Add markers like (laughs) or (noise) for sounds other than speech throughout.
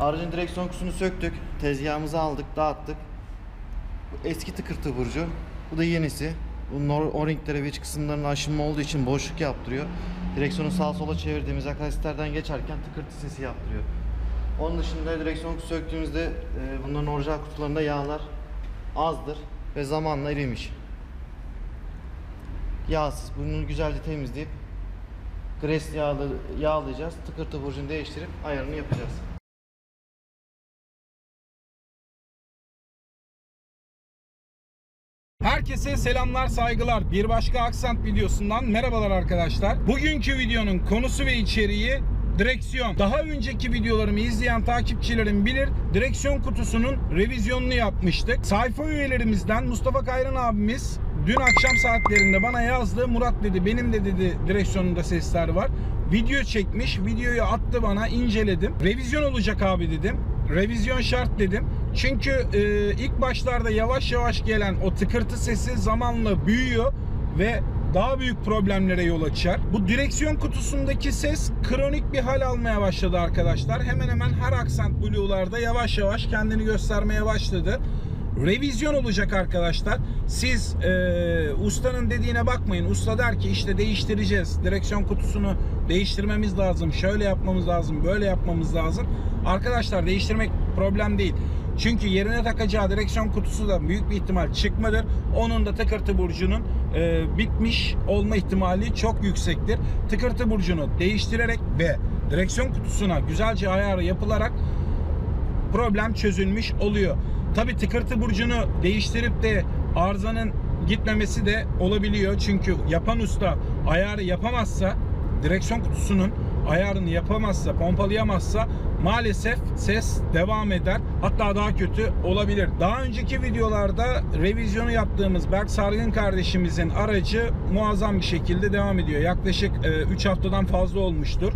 Aracın direksiyon kutusunu söktük. Tezgahımıza aldık, dağıttık. Bu eski tıkırtı burcu. Bu da yenisi. Bunun o- o-ringlere ve iç kısımlarının aşınma olduğu için boşluk yaptırıyor. Direksiyonu sağa sola çevirdiğimiz akasitlerden geçerken tıkırtı sesi yaptırıyor. Onun dışında direksiyon kutusu söktüğümüzde e, bunların orijinal kutularında yağlar azdır ve zamanla erimiş. Yağsız. Bunu güzelce temizleyip gres yağlı, yağlayacağız. Tıkırtı burcunu değiştirip ayarını yapacağız. Herkese selamlar saygılar. Bir başka Aksent videosundan merhabalar arkadaşlar. Bugünkü videonun konusu ve içeriği direksiyon. Daha önceki videolarımı izleyen takipçilerim bilir. Direksiyon kutusunun revizyonunu yapmıştık. Sayfa üyelerimizden Mustafa Kayran abimiz dün akşam saatlerinde bana yazdı. Murat dedi benim de dedi direksiyonunda sesler var. Video çekmiş. Videoyu attı bana inceledim. Revizyon olacak abi dedim. Revizyon şart dedim. Çünkü e, ilk başlarda yavaş yavaş gelen o tıkırtı sesi zamanla büyüyor ve daha büyük problemlere yol açar. Bu direksiyon kutusundaki ses kronik bir hal almaya başladı arkadaşlar. Hemen hemen her Accent Blue'larda yavaş yavaş kendini göstermeye başladı. Revizyon olacak arkadaşlar. Siz e, ustanın dediğine bakmayın. Usta der ki işte değiştireceğiz. Direksiyon kutusunu değiştirmemiz lazım. Şöyle yapmamız lazım. Böyle yapmamız lazım. Arkadaşlar değiştirmek problem değil. Çünkü yerine takacağı direksiyon kutusu da büyük bir ihtimal çıkmadır. Onun da tıkırtı burcunun e, bitmiş olma ihtimali çok yüksektir. Tıkırtı burcunu değiştirerek ve direksiyon kutusuna güzelce ayarı yapılarak problem çözülmüş oluyor. Tabi tıkırtı burcunu değiştirip de arızanın gitmemesi de olabiliyor. Çünkü yapan usta ayarı yapamazsa direksiyon kutusunun ayarını yapamazsa, pompalayamazsa maalesef ses devam eder. Hatta daha kötü olabilir. Daha önceki videolarda revizyonu yaptığımız Berk Sargın kardeşimizin aracı muazzam bir şekilde devam ediyor. Yaklaşık 3 haftadan fazla olmuştur.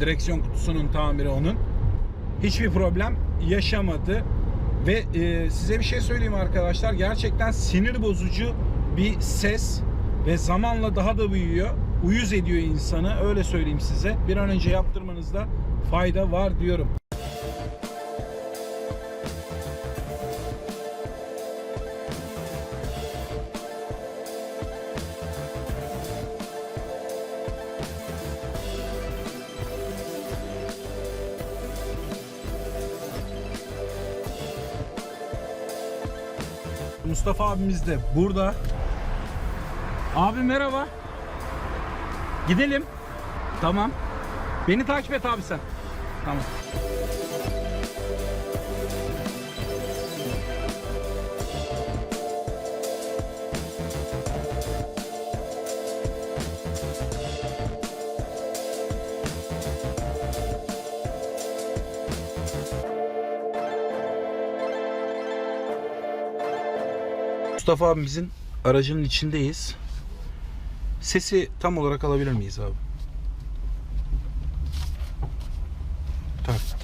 Direksiyon kutusunun tamiri onun hiçbir problem yaşamadı. Ve e, size bir şey söyleyeyim arkadaşlar. Gerçekten sinir bozucu bir ses ve zamanla daha da büyüyor. Uyuz ediyor insanı. Öyle söyleyeyim size. Bir an önce yaptırmanızda fayda var diyorum. Mustafa abimiz de burada. Abi merhaba. Gidelim. Tamam. Beni takip et abi sen. Tamam. Mustafa abimizin aracının içindeyiz. Sesi tam olarak alabilir miyiz abi?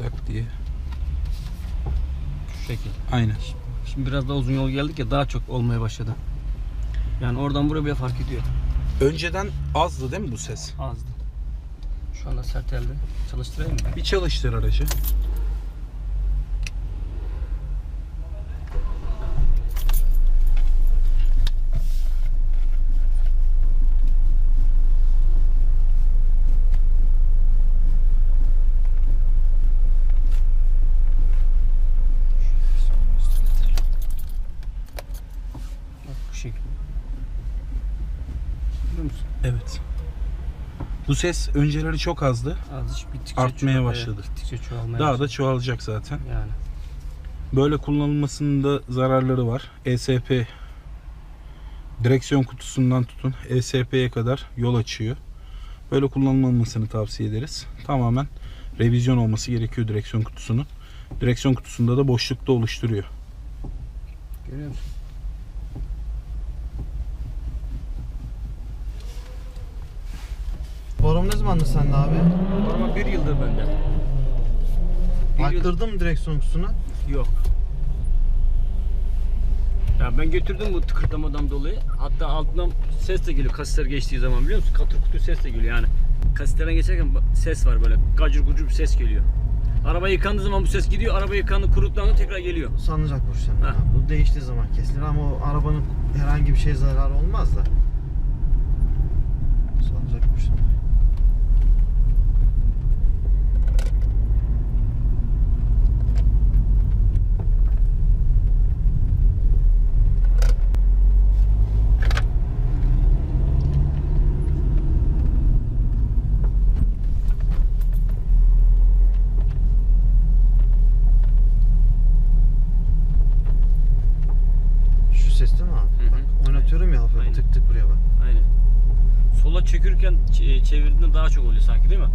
Tak diye. Şu şekil. Aynen. Şimdi biraz daha uzun yol geldik ya daha çok olmaya başladı. Yani oradan buraya bile fark ediyor. Önceden azdı değil mi bu ses? Azdı. Şu anda sert elde. Çalıştırayım mı? Bir çalıştır aracı. Bak bu şekil. Görüyor musun? Evet. Bu ses önceleri çok azdı. Az bittikçe Artmaya başladı. Gittikçe çoğalmaya Daha da başladı. çoğalacak zaten. Yani. Böyle kullanılmasının da zararları var. ESP direksiyon kutusundan tutun ESP'ye kadar yol açıyor. Böyle kullanılmamasını tavsiye ederiz. Tamamen revizyon olması gerekiyor direksiyon kutusunun. Direksiyon kutusunda da boşlukta oluşturuyor. Görüyor musun? Borum ne zamandır sende abi? Normal bir yıldır bende. Bir yıl- Baktırdın mı direksiyon kutusuna? Yok. Ya ben götürdüm bu tıkırdamadan dolayı. Hatta altından ses de geliyor kasisler geçtiği zaman biliyor musun? Katır kutu ses de geliyor yani. Kasislerden geçerken ses var böyle gacır gucur bir ses geliyor. Araba yıkandığı zaman bu ses gidiyor. Araba yıkandı sonra tekrar geliyor. Sanacak vuruşlarında. Ha. Bu değiştiği zaman kesilir ama o arabanın herhangi bir şey zararı olmaz da. Sanacak vuruşlarında. Şu ses değil mi abi? Hı hı. Bak, oynatıyorum ya hafif Aynen. tık tık buraya bak. Aynen. Sola çökürken ç- çevirdiğinde daha çok oluyor sanki değil mi?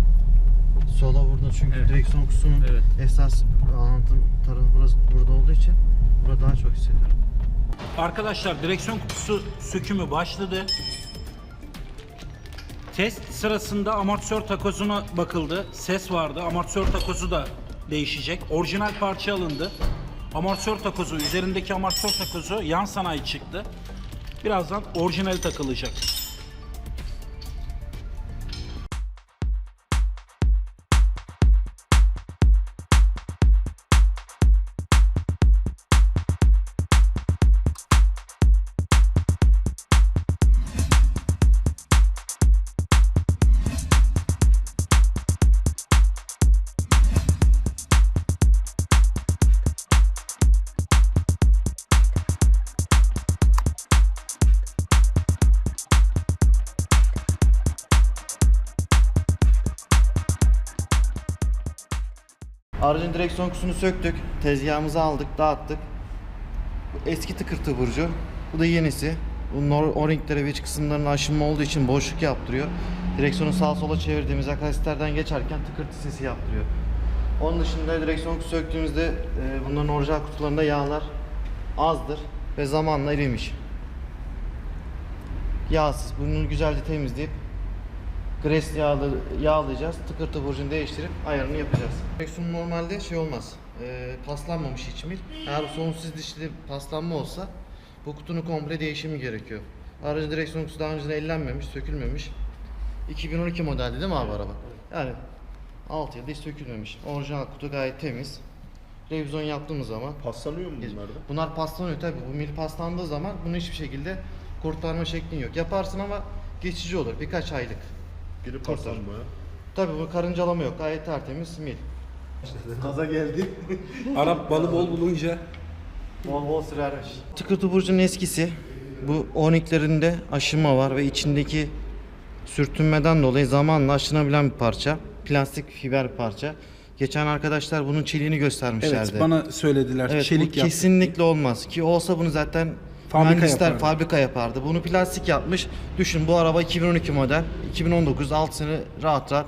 Sola vurdun çünkü Evet. direksiyon kutusunun Evet. esas anlatım tarafı burası burada olduğu için burada daha çok hissediyorum. Arkadaşlar direksiyon kutusu sökümü başladı. Test sırasında amortisör takozuna bakıldı. Ses vardı. Amortisör takozu da değişecek. Orijinal parça alındı. Amortisör takozu, üzerindeki amortisör takozu yan sanayi çıktı. Birazdan orijinal takılacak. Aracın direksiyon kutusunu söktük. Tezgahımıza aldık, dağıttık. Bu eski tıkırtı burcu. Bu da yenisi. Bu o-ringleri ve iç kısımlarının aşınma olduğu için boşluk yaptırıyor. Direksiyonu sağa sola çevirdiğimiz akasitlerden geçerken tıkırtı sesi yaptırıyor. Onun dışında direksiyon kutusu söktüğümüzde e, bunların orijinal kutularında yağlar azdır ve zamanla erimiş. Yağsız. Bunu güzelce temizleyip Gres yağlı, yağlayacağız. Tıkırtı burcunu değiştirip ayarını yapacağız. Direksiyon normalde şey olmaz. E, paslanmamış hiç mil. Eğer sonsuz dişli paslanma olsa bu kutunun komple değişimi gerekiyor. Aracın direksiyon kutusu daha önceden ellenmemiş, sökülmemiş. 2012 modeldi değil mi abi araba? Yani 6 yılda hiç sökülmemiş. Orijinal kutu gayet temiz. Revizyon yaptığımız zaman Paslanıyor mu bunlar da? Bunlar paslanıyor tabi. Bu mil paslandığı zaman bunu hiçbir şekilde kurtarma şeklin yok. Yaparsın ama geçici olur. Birkaç aylık. Biri paslanmıyor. Tabi bu karıncalama yok. Gayet tertemiz mil. Kaza geldi. (laughs) Arap balı bol bulunca Bol bol sürermiş. Tıkırtı burcunun eskisi. Bu oniklerinde aşınma var ve içindeki sürtünmeden dolayı zamanla aşınabilen bir parça. Plastik fiber bir parça. Geçen arkadaşlar bunun çeliğini göstermişlerdi. Evet bana söylediler. Evet, Çelik bu yap. kesinlikle olmaz. Ki olsa bunu zaten Fabrika mühendisler yapardı. fabrika yapardı. Bunu plastik yapmış. Düşün bu araba 2012 model. 2019 6 sene rahat rahat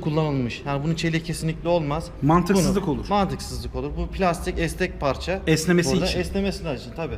kullanılmış. Yani bunun çeliği kesinlikle olmaz. Mantıksızlık Bunu- olur. Mantıksızlık olur. Bu plastik esnek parça. Esnemesi için. Esnemesi için tabi.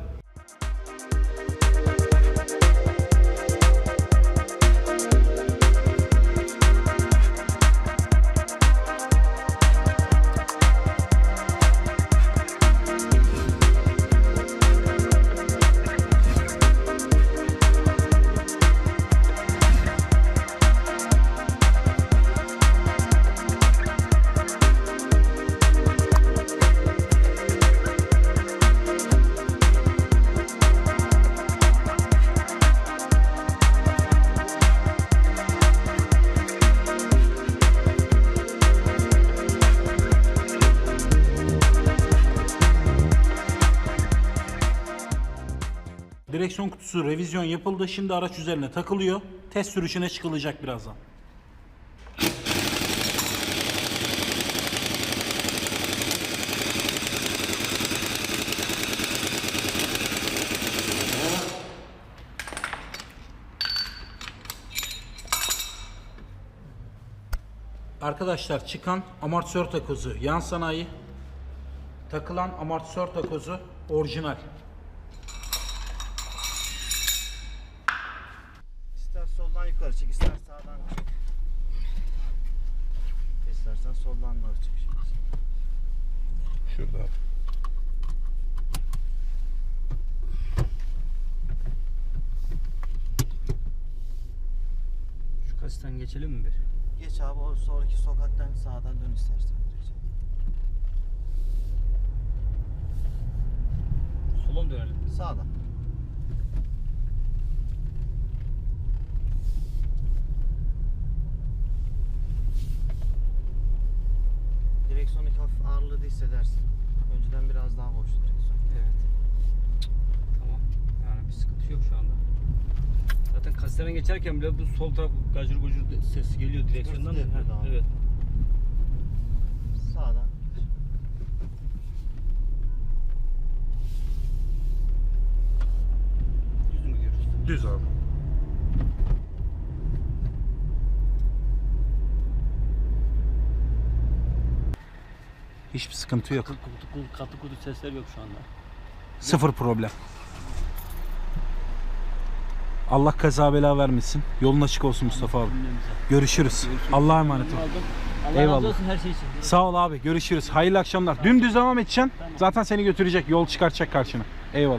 Direksiyon kutusu revizyon yapıldı. Şimdi araç üzerine takılıyor. Test sürüşüne çıkılacak birazdan. Arkadaşlar çıkan amortisör takozu yan sanayi. Takılan amortisör takozu orijinal. yukarı çek, ister sağdan çek. İstersen soldan da çek. Şurada. Şu kastan geçelim mi bir? Geç abi o sonraki sokaktan sağdan dön istersen direkt. Dönelim? Sağdan. Direksiyondaki hafif ağırlığı da hissedersin. Önceden biraz daha boştu direksiyon. Evet. Tamam. Yani bir sıkıntı yok şu anda. Zaten kasisten geçerken bile bu sol taraf gacır gucur sesi geliyor direksiyondan. Hırsız yapıyordu abi. Evet. Sağdan. Düz mü gidiyoruz? Düz abi. Hiçbir sıkıntı yok. Katı kutu, katı kutu sesler yok şu anda. Sıfır problem. Allah kaza bela vermesin. Yolun açık olsun Mustafa abi. Cümlemize. Görüşürüz. Allah'a emanet ol. Allah Eyvallah. razı olsun her şey için. Sağ ol abi. Görüşürüz. Hayırlı akşamlar. Dümdüz devam edeceksin. Zaten seni götürecek. Yol çıkartacak karşına. Eyvallah.